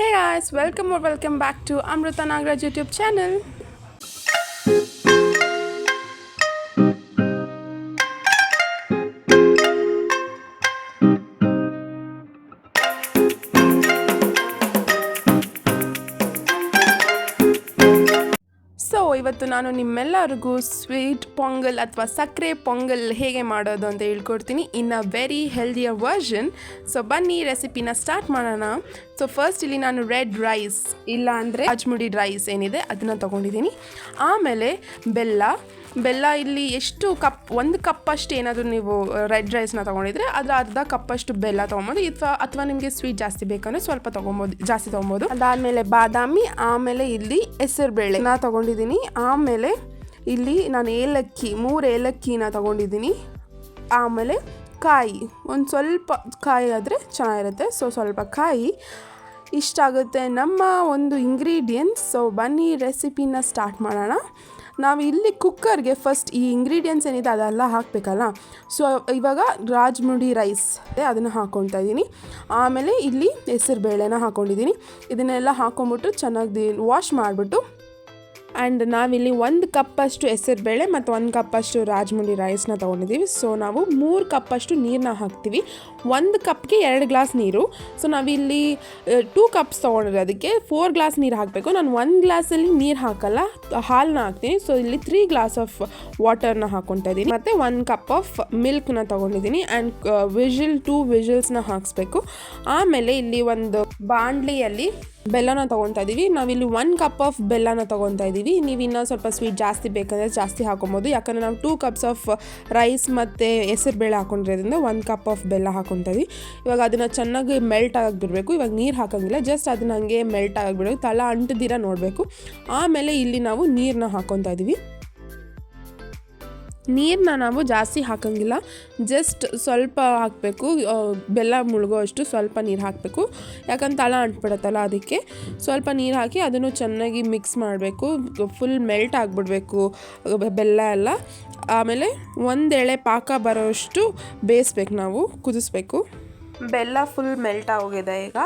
Hey guys, welcome or welcome back to Amrita Nagraj YouTube channel. ಇವತ್ತು ನಾನು ನಿಮ್ಮೆಲ್ಲರಿಗೂ sweet pongal ಅಥವಾ ಸಕ್ಕರೆ ಪೊಂಗಲ್ ಹೇಗೆ ಮಾಡೋದು ಅಂತ ಹೇಳ್ಕೊಡ್ತೀನಿ. In a very healthier version so ಬನ್ನಿ ರೆಸಿಪಿನ ಸ್ಟಾರ್ಟ್ ಮಾಡೋಣ. ಸೊ ಫಸ್ಟ್ ಇಲ್ಲಿ ನಾನು ರೆಡ್ ರೈಸ್ ಇಲ್ಲ ಅಂದರೆ ಅಜ್ಮುಡಿ ರೈಸ್ ಏನಿದೆ ಅದನ್ನು ತೊಗೊಂಡಿದ್ದೀನಿ. ಆಮೇಲೆ ಬೆಲ್ಲ. ಬೆಲ್ಲ ಇಲ್ಲಿ ಎಷ್ಟು ಕಪ್, ಒಂದು ಕಪ್ಪಷ್ಟು ಏನಾದರೂ ನೀವು ರೆಡ್ ರೈಸ್ನ ತೊಗೊಂಡಿದ್ರೆ ಅದರ ಅರ್ಧ ಕಪ್ಪಷ್ಟು ಬೆಲ್ಲ ತೊಗೊಬೋದು. ಅಥವಾ ಅಥವಾ ನಿಮಗೆ ಸ್ವೀಟ್ ಜಾಸ್ತಿ ಬೇಕಂದ್ರೆ ಸ್ವಲ್ಪ ತೊಗೊಬೋದು, ಜಾಸ್ತಿ ತೊಗೊಬೋದು. ಅದಾದಮೇಲೆ ಬಾದಾಮಿ, ಆಮೇಲೆ ಇಲ್ಲಿ ಹೆಸರುಬೇಳೆ ನಾ ತೊಗೊಂಡಿದ್ದೀನಿ. ಆಮೇಲೆ ಇಲ್ಲಿ ನಾನು ಏಲಕ್ಕಿ, ಮೂರು ಏಲಕ್ಕಿನ ತಗೊಂಡಿದ್ದೀನಿ. ಆಮೇಲೆ ಕಾಯಿ, ಒಂದು ಸ್ವಲ್ಪ ಕಾಯಿ ಆದರೆ ಚೆನ್ನಾಗಿರುತ್ತೆ. ಸೊ ಸ್ವಲ್ಪ ಕಾಯಿ ಇಷ್ಟಾಗುತ್ತೆ ನಮ್ಮ ಒಂದು ಇಂಗ್ರೀಡಿಯೆಂಟ್ಸ್ ಸೊ ಬನ್ನಿ ರೆಸಿಪಿನ ಸ್ಟಾರ್ಟ್ ಮಾಡೋಣ. ನಾವು ಇಲ್ಲಿ ಕುಕ್ಕರ್ಗೆ ಫಸ್ಟ್ ಈ ಇಂಗ್ರೀಡಿಯೆಂಟ್ಸ್ ಏನಿದೆ ಅದೆಲ್ಲ ಹಾಕಬೇಕಲ್ಲ? ಸೊ ಇವಾಗ ರಾಜ್ಮುಡಿ ರೈಸ್ ಅದನ್ನು ಹಾಕ್ಕೊಳ್ತಾ ಇದ್ದೀನಿ. ಆಮೇಲೆ ಇಲ್ಲಿ ಹೆಸರು ಬೇಳೆನ ಹಾಕ್ಕೊಂಡಿದ್ದೀನಿ ಇದನ್ನೆಲ್ಲ ಹಾಕ್ಕೊಂಬಿಟ್ಟು ಚೆನ್ನಾಗಿ ವಾಶ್ ಮಾಡಿಬಿಟ್ಟು ಆ್ಯಂಡ್ ನಾವಿಲ್ಲಿ ಒಂದು ಕಪ್ಪಷ್ಟು ಹೆಸರುಬೇಳೆ ಮತ್ತು ಒಂದು ಕಪ್ಪಷ್ಟು ರಾಜಮುಂಡಿ ರೈಸ್ನ ತೊಗೊಂಡಿದ್ದೀವಿ ಸೊ ನಾವು ಮೂರು ಕಪ್ಪಷ್ಟು ನೀರನ್ನ ಹಾಕ್ತೀವಿ. ಒಂದು ಕಪ್ಗೆ ಎರಡು ಗ್ಲಾಸ್ ನೀರು. ಸೊ ನಾವಿಲ್ಲಿ ಟೂ ಕಪ್ಸ್ ತೊಗೊಂಡಿರೋದಕ್ಕೆ ಫೋರ್ ಗ್ಲಾಸ್ ನೀರು ಹಾಕಬೇಕು. ನಾನು ಒಂದು ಗ್ಲಾಸಲ್ಲಿ ನೀರು ಹಾಕಲ್ಲ. ಹಾಲನ್ನ ಹಾಕ್ತೀನಿ. ಸೊ ಇಲ್ಲಿ ತ್ರೀ ಗ್ಲಾಸ್ ಆಫ್ ವಾಟರ್ನ ಹಾಕ್ಕೊತಾ ಇದ್ದೀನಿ ಮತ್ತು ಒಂದು ಕಪ್ ಆಫ್ ಮಿಲ್ಕ್ನ ತೊಗೊಂಡಿದ್ದೀನಿ ಆ್ಯಂಡ್ ವಿಜಿಲ್ ಟೂ ವಿಜಿಲ್ಸ್ನ ಹಾಕಿಸ್ಬೇಕು. ಆಮೇಲೆ ಇಲ್ಲಿ ಒಂದು ಬಾಣಲಿಯಲ್ಲಿ ಬೆಲ್ಲನ ತೊಗೊತಾ ಇದ್ದೀವಿ ನಾವಿಲ್ಲಿ ಒನ್ ಕಪ್ ಆಫ್ ಬೆಲ್ಲನ ತೊಗೊತಾ ಇದ್ದೀವಿ ನೀವು ಇನ್ನೂ ಸ್ವಲ್ಪ ಸ್ವೀಟ್ ಜಾಸ್ತಿ ಬೇಕಂದರೆ ಜಾಸ್ತಿ ಹಾಕೊಬೋದು. ಯಾಕಂದರೆ ನಾವು ಟೂ ಕಪ್ಸ್ ಆಫ್ ರೈಸ್ ಮತ್ತು ಹೆಸರು ಬೇಳೆ ಹಾಕೊಂಡಿರೋದ್ರಿಂದ ಒಂದು ಕಪ್ ಆಫ್ ಬೆಲ್ಲ ಹಾಕೊತಾ ಇದ್ದೀವಿ ಇವಾಗ ಅದನ್ನು ಚೆನ್ನಾಗಿ ಮೆಲ್ಟ್ ಆಗಿಬಿಡಬೇಕು. ಇವಾಗ ನೀರು ಹಾಕೋಂಗಿಲ್ಲ. ಜಸ್ಟ್ ಅದನ್ನ ಹಂಗೆ ಮೆಲ್ಟ್ ಆಗಿಬಿಡಬೇಕು. ತಲೆ ಅಂಟದಿರ ನೋಡಬೇಕು. ಆಮೇಲೆ ಇಲ್ಲಿ ನಾವು ನೀರನ್ನ ಹಾಕೊತಾ ಇದ್ದೀವಿ ನೀರನ್ನ ನಾವು ಜಾಸ್ತಿ ಹಾಕೋಂಗಿಲ್ಲ. ಜಸ್ಟ್ ಸ್ವಲ್ಪ ಹಾಕಬೇಕು. ಬೆಲ್ಲ ಮುಳುಗೋ ಅಷ್ಟು ಸ್ವಲ್ಪ ನೀರು ಹಾಕಬೇಕು. ಯಾಕಂದ್ರೆ ತಳ ಅಂಟ್ಬಿಡತ್ತಲ್ಲ ಅದಕ್ಕೆ. ಸ್ವಲ್ಪ ನೀರು ಹಾಕಿ ಅದನ್ನು ಚೆನ್ನಾಗಿ ಮಿಕ್ಸ್ ಮಾಡಬೇಕು. ಫುಲ್ ಮೆಲ್ಟ್ ಆಗಿಬಿಡಬೇಕು. ಬೆಲ್ಲ ಎಲ್ಲ. ಆಮೇಲೆ ಒಂದೆಳೆ ಪಾಕ ಬರೋಷ್ಟು ಬೇಯಿಸ್ಬೇಕು ನಾವು. ಕುದಿಸ್ಬೇಕು. ಬೆಲ್ಲ ಫುಲ್ ಮೆಲ್ಟ್ ಆಗೋಗಿದೆ ಈಗ.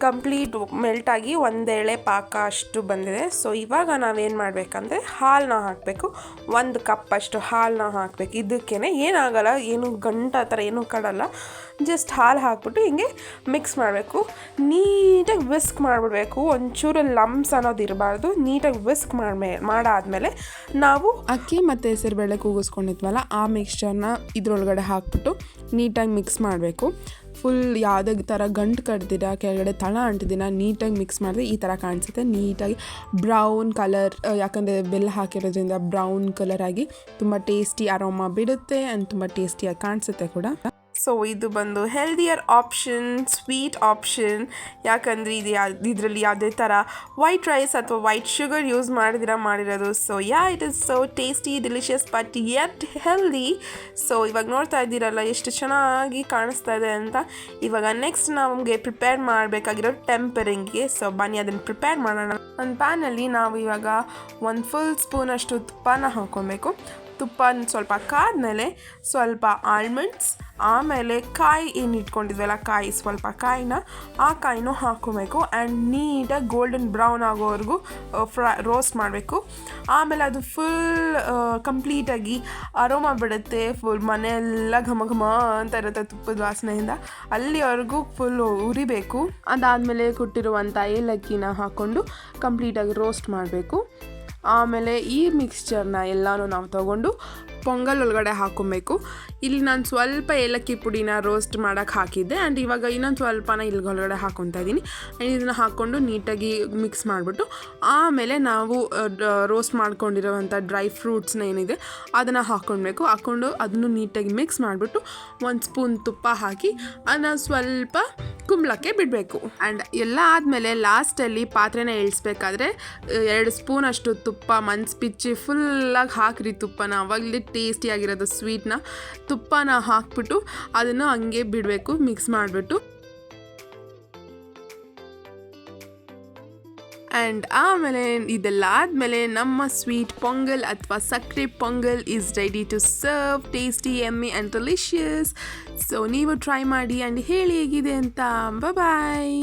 ಕಂಪ್ಲೀಟ್ ಮೆಲ್ಟಾಗಿ ಒಂದೇಳೆ ಪಾಕ ಅಷ್ಟು ಬಂದಿದೆ. ಸೊ ಇವಾಗ ನಾವೇನು ಮಾಡಬೇಕಂದ್ರೆ ಹಾಲನ್ನ ಹಾಕಬೇಕು. ಒಂದು ಕಪ್ ಅಷ್ಟು ಹಾಲನ್ನ ಹಾಕಬೇಕು. ಇದಕ್ಕೇ ಏನಾಗಲ್ಲ, ಏನು ಗಂಟ ಆ ಥರ ಏನೂ ಕಡಲ್ಲ. ಜಸ್ಟ್ ಹಾಲು ಹಾಕ್ಬಿಟ್ಟು ಹಿಂಗೆ ಮಿಕ್ಸ್ ಮಾಡಬೇಕು. ನೀಟಾಗಿ ವಿಸ್ಕ್ ಮಾಡಿಬಿಡ್ಬೇಕು. ಒಂಚೂರು ಲಮ್ಸ್ ಅನ್ನೋದು ಇರಬಾರ್ದು. ನೀಟಾಗಿ ವಿಸ್ಕ್ ಮಾಡ್ಮೇ, ಮಾಡಾದಮೇಲೆ ನಾವು ಅಕ್ಕಿ ಮತ್ತು ಹೆಸರುಬೇಳೆ ಕೂಗಿಸ್ಕೊಂಡಿದ್ವಲ್ಲ, ಆ ಮಿಕ್ಸ್ಚರ್ನ ಇದ್ರೊಳಗಡೆ ಹಾಕ್ಬಿಟ್ಟು ನೀಟಾಗಿ ಮಿಕ್ಸ್ ಮಾಡಬೇಕು. ಫುಲ್ ಯಾವುದೇ ಥರ ಗಂಟು ಕಟ್ದಿರ, ಕೆಳಗಡೆ ತಳ ಅಂಟಿದ್ದೀನ ನೀಟಾಗಿ ಮಿಕ್ಸ್ ಮಾಡಿದ್ರೆ ಈ ಥರ ಕಾಣಿಸುತ್ತೆ. ನೀಟಾಗಿ ಬ್ರೌನ್ ಕಲರ್ ಯಾಕಂದರೆ ಬೆಲ್ಲ ಹಾಕಿರೋದ್ರಿಂದ ಬ್ರೌನ್ ಕಲರ್ ಆಗಿ ತುಂಬ ಟೇಸ್ಟಿ ಅರೋಮಾ ಬಿಡುತ್ತೆ ಆ್ಯಂಡ್ ತುಂಬ ಟೇಸ್ಟಿಯಾಗಿ ಕಾಣಿಸುತ್ತೆ ಕೂಡ. ಸೊ ಇದು ಬಂದು ಹೆಲ್ದಿಯರ್ ಆಪ್ಷನ್ ಸ್ವೀಟ್ ಆಪ್ಷನ್ ಯಾಕಂದರೆ ಇದು ಯಾ ಇದರಲ್ಲಿ ಯಾವುದೇ ಥರ ವೈಟ್ ರೈಸ್ ಅಥವಾ ವೈಟ್ ಶುಗರ್ ಯೂಸ್ ಮಾಡಿದಿರ ಮಾಡಿರೋದು. So yeah it is so tasty delicious but yet healthy so ಇವಾಗ ನೋಡ್ತಾ ಇದ್ದೀರಲ್ಲ ಎಷ್ಟು ಚೆನ್ನಾಗಿ ಕಾಣಿಸ್ತಾ ಇದೆ ಅಂತ. ಇವಾಗ ನೆಕ್ಸ್ಟ್ ನಮಗೆ ಪ್ರಿಪೇರ್ ಮಾಡಬೇಕಾಗಿರೋ ಟೆಂಪರಿಂಗ್ಗೆ ಸೊ ಬನ್ನಿ, ಅದನ್ನು ಪ್ರಿಪೇರ್ ಮಾಡೋಣ. ಒಂದು ಪ್ಯಾನಲ್ಲಿ ನಾವು ಇವಾಗ ಒಂದು ಫುಲ್ ಸ್ಪೂನಷ್ಟು ತುಪ್ಪನ ಹಾಕ್ಕೊಬೇಕು. ತುಪ್ಪ ಸ್ವಲ್ಪ ಕಾದ್ಮೇಲೆ ಸ್ವಲ್ಪ ಆಲ್ಮಂಡ್ಸ್ ಆಮೇಲೆ ಕಾಯಿ ಏನು ಇಟ್ಕೊಂಡಿದ್ವಲ್ಲ, ಕಾಯಿ ಸ್ವಲ್ಪ ಕಾಯಿನ, ಆ ಕಾಯಿನೂ ಹಾಕೋಬೇಕು ಆ್ಯಂಡ್ ನೀಟಾಗಿ ಗೋಲ್ಡನ್ ಬ್ರೌನ್ ಆಗೋವರೆಗೂ ಫ್ರೈ ರೋಸ್ಟ್ ಮಾಡಬೇಕು. ಆಮೇಲೆ ಅದು ಫುಲ್ ಕಂಪ್ಲೀಟಾಗಿ ಅರೋಮ ಬಿಡುತ್ತೆ. ಫುಲ್ ಮನೆಯೆಲ್ಲ ಘಮ ಘಮ ಅಂತ ಇರುತ್ತೆ ತುಪ್ಪದ ವಾಸನೆಯಿಂದ. ಅಲ್ಲಿವರೆಗೂ ಫುಲ್ ಉರಿಬೇಕು. ಅದಾದಮೇಲೆ ಕೊಟ್ಟಿರುವಂಥ ಏಲಕ್ಕಿನ ಹಾಕ್ಕೊಂಡು ಕಂಪ್ಲೀಟಾಗಿ ರೋಸ್ಟ್ ಮಾಡಬೇಕು. ಆಮೇಲೆ ಈ ಮಿಕ್ಸ್ಚರ್ನ ಎಲ್ಲನೂ ನಾವು ತಗೊಂಡು ಪೊಂಗಲ್ ಒಳಗಡೆ ಹಾಕೊಬೇಕು. ಇಲ್ಲಿ ನಾನು ಸ್ವಲ್ಪ ಏಲಕ್ಕಿ ಪುಡಿನ ರೋಸ್ಟ್ ಮಾಡೋಕ್ಕೆ ಹಾಕಿದ್ದೆ. ಆ್ಯಂಡ್ ಇವಾಗ ಇನ್ನೊಂದು ಸ್ವಲ್ಪನ ಇಲ್ಲಿ ಒಳಗಡೆ ಹಾಕೊತಾ ಇದ್ದೀನಿ ಆ್ಯಂಡ್ ಇದನ್ನು ಹಾಕ್ಕೊಂಡು ನೀಟಾಗಿ ಮಿಕ್ಸ್ ಮಾಡಿಬಿಟ್ಟು, ಆಮೇಲೆ ನಾವು ರೋಸ್ಟ್ ಮಾಡ್ಕೊಂಡಿರೋವಂಥ ಡ್ರೈ ಫ್ರೂಟ್ಸ್ನ ಏನಿದೆ, ಅದನ್ನು ಹಾಕ್ಕೊಳ್ಬೇಕು ಹಾಕ್ಕೊಂಡು ಅದನ್ನು ನೀಟಾಗಿ ಮಿಕ್ಸ್ ಮಾಡಿಬಿಟ್ಟು ಒಂದು ಸ್ಪೂನ್ ತುಪ್ಪ ಹಾಕಿ, ಅದನ್ನು ಸ್ವಲ್ಪ ಕುಂಬ್ಳಕ್ಕೆ ಬಿಡಬೇಕು. ಆ್ಯಂಡ್ ಎಲ್ಲ ಆದಮೇಲೆ ಲಾಸ್ಟಲ್ಲಿ ಪಾತ್ರೆನ ಇಳಿಸ್ಬೇಕಾದ್ರೆ ಎರಡು ಸ್ಪೂನ್ ಅಷ್ಟು ತುಪ್ಪ, ಮನ್ಸ್ ಬಿಚ್ಚಿ ಫುಲ್ಲಾಗಿ ಹಾಕ್ರಿ ತುಪ್ಪನ. ಅವಾಗಲೇ ಟೇಸ್ಟಿಯಾಗಿರೋದು ಸ್ವೀಟ್ನ ತುಪ್ಪನ ಹಾಕ್ಬಿಟ್ಟು ಅದನ್ನು ಹಂಗೆ ಬಿಡಬೇಕು, ಮಿಕ್ಸ್ ಮಾಡಿಬಿಟ್ಟು. ಆ್ಯಂಡ್ ಆಮೇಲೆ ಇದೆಲ್ಲ ಆದಮೇಲೆ ನಮ್ಮ ಸ್ವೀಟ್ ಪೊಂಗಲ್ ಅಥವಾ ಸಕ್ಕರೆ pongal is ready to serve tasty yummy and delicious so ನೀವು ಟ್ರೈ ಮಾಡಿ ಆ್ಯಂಡ್ ಹೇಳಿ ಹೇಗಿದೆ ಅಂತ. ಬಾಯ್